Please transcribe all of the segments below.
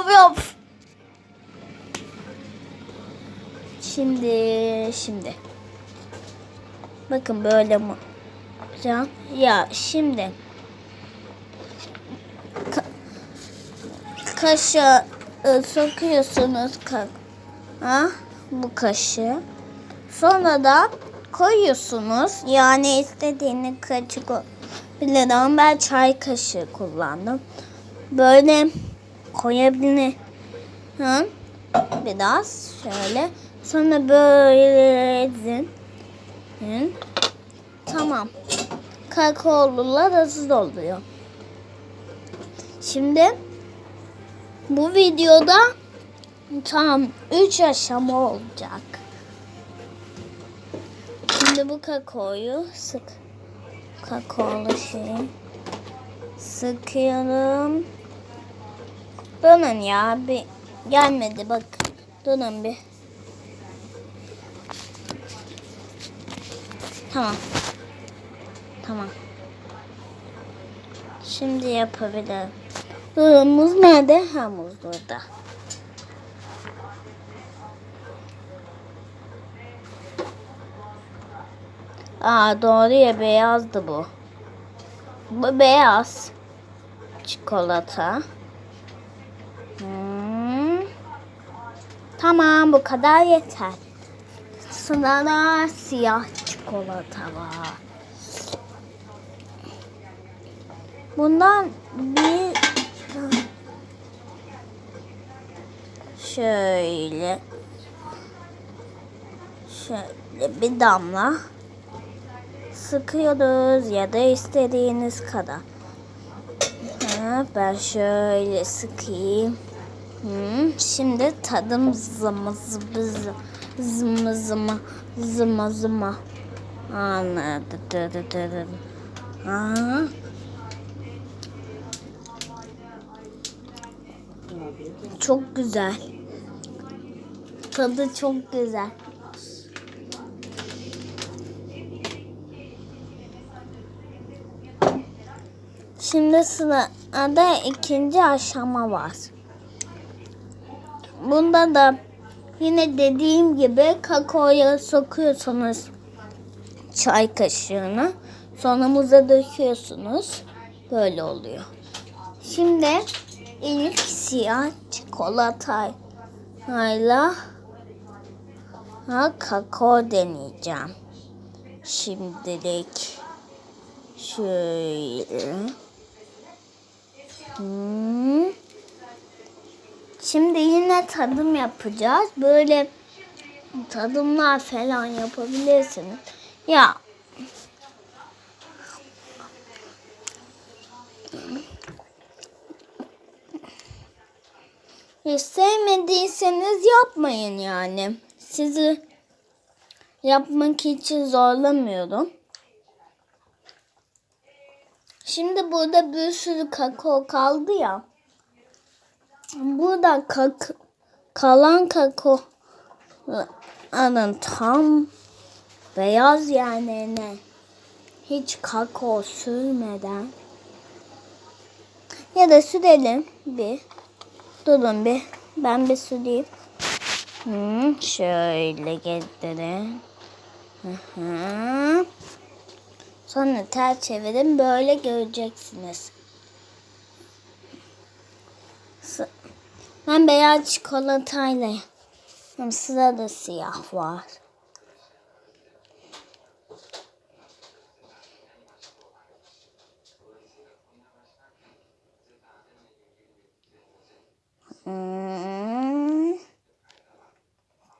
Yapıyorum. Şimdi şimdi. Bakın böyle mi? yapacağım? Ya şimdi ka kaşığı e, sokuyorsunuz ka ha, bu kaşığı. Sonra da koyuyorsunuz. Yani istediğiniz kaşık ama ben çay kaşığı kullandım. Böyle koyabilir. Hı? Biraz şöyle. Sonra böyle ezin. Hı? Tamam. Kakaolular hazır oluyor. Şimdi bu videoda tam 3 aşama olacak. Şimdi bu kakaoyu sık kakaolu şeyi sıkıyorum. Durun ya bir gelmedi bak. Durun bir. Tamam. Tamam. Şimdi yapabilirim. Muz nerede? Ha muz burada. Aa doğru ya beyazdı bu. Bu beyaz. Çikolata. Hmm. Tamam bu kadar yeter. Sırada siyah çikolata var. Bundan bir şöyle şöyle bir damla sıkıyoruz ya da istediğiniz kadar. Ben şöyle sıkayım. Hmm, şimdi tadım zıma zıma zıma zıma zıma zıma. Anladım. Aa. Çok güzel. Tadı çok güzel. Şimdi sırada ikinci aşama var. Bunda da yine dediğim gibi kakaoya sokuyorsunuz çay kaşığını. Sonra muza döküyorsunuz. Böyle oluyor. Şimdi ilk siyah çikolatayla ha, kakao deneyeceğim. Şimdilik şöyle. Hmm. Şimdi yine tadım yapacağız. Böyle tadımlar falan yapabilirsiniz. Ya Hiç sevmediyseniz yapmayın yani. Sizi yapmak için zorlamıyorum. Şimdi burada bir sürü kakao kaldı ya. Burada kak kalan kakao anın tam beyaz yerlerine hiç kakao sürmeden ya da sürelim bir. Durun bir. Ben bir süreyim. Hmm, şöyle getirin. Hı hı. Sonra ters çevirin. Böyle göreceksiniz. Ben beyaz çikolatayla hem sırada siyah var. Hmm.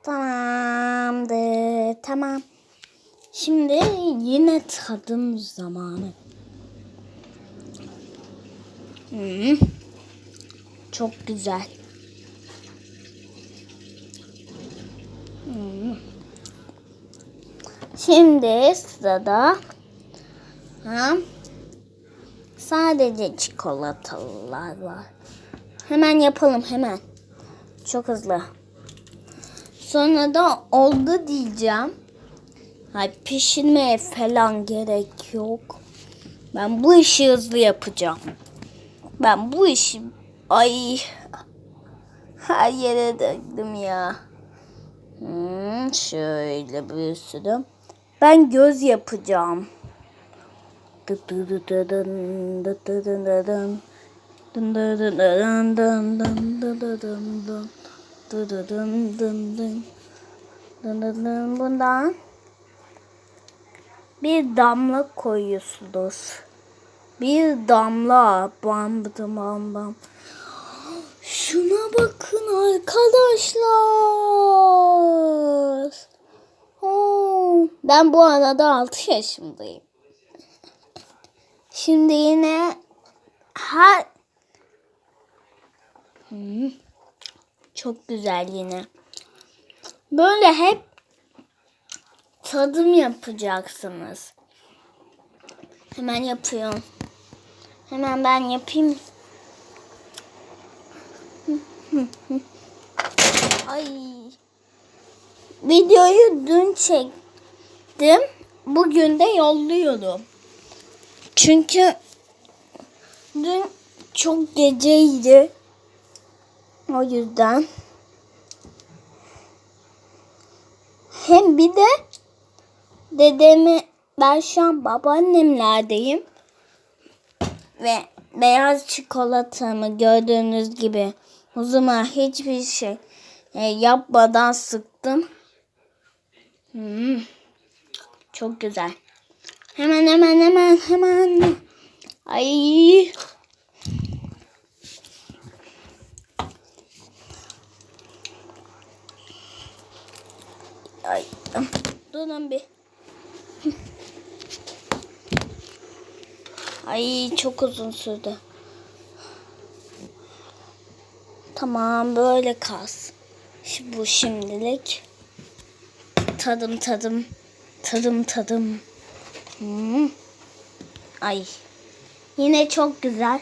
Tamamdır. Tamam. Şimdi yine tadım zamanı. Hmm. Çok güzel. Şimdi sırada ha, sadece çikolatalılar var. Hemen yapalım hemen. Çok hızlı. Sonra da oldu diyeceğim. Hay pişirmeye falan gerek yok. Ben bu işi hızlı yapacağım. Ben bu işi ay Her yere döktüm ya. Hmm, şöyle sürü. Ben göz yapacağım. Bundan bir damla koyuyorsunuz. Bir damla. Bam bam bam bam. Şuna bakın arkadaşlar. Oo, ben bu arada 6 yaşındayım. Şimdi yine her Hmm, çok güzel yine. Böyle hep tadım yapacaksınız. Hemen yapıyorum. Hemen ben yapayım. Ay. Videoyu dün çektim. Bugün de yolluyorum. Çünkü dün çok geceydi. O yüzden. Hem bir de dedemi ben şu an babaannemlerdeyim. Ve beyaz çikolatamı gördüğünüz gibi uzuma hiçbir şey e, yapmadan sıktım. Hmm, çok güzel. Hemen hemen hemen hemen. Ay. Ay. Durun bir. Ay çok uzun sürdü. Tamam böyle kalsın. Şu- Bu şimdilik. Tadım tadım. Tadım tadım. Hmm. Ay. Yine çok güzel.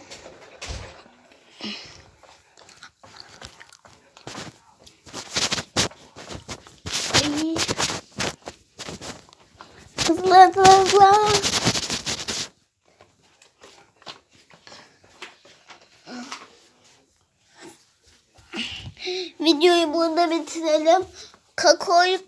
Ay. Hızlı hızlı hızlı. Videoyu burada bitirelim. Kakaoyu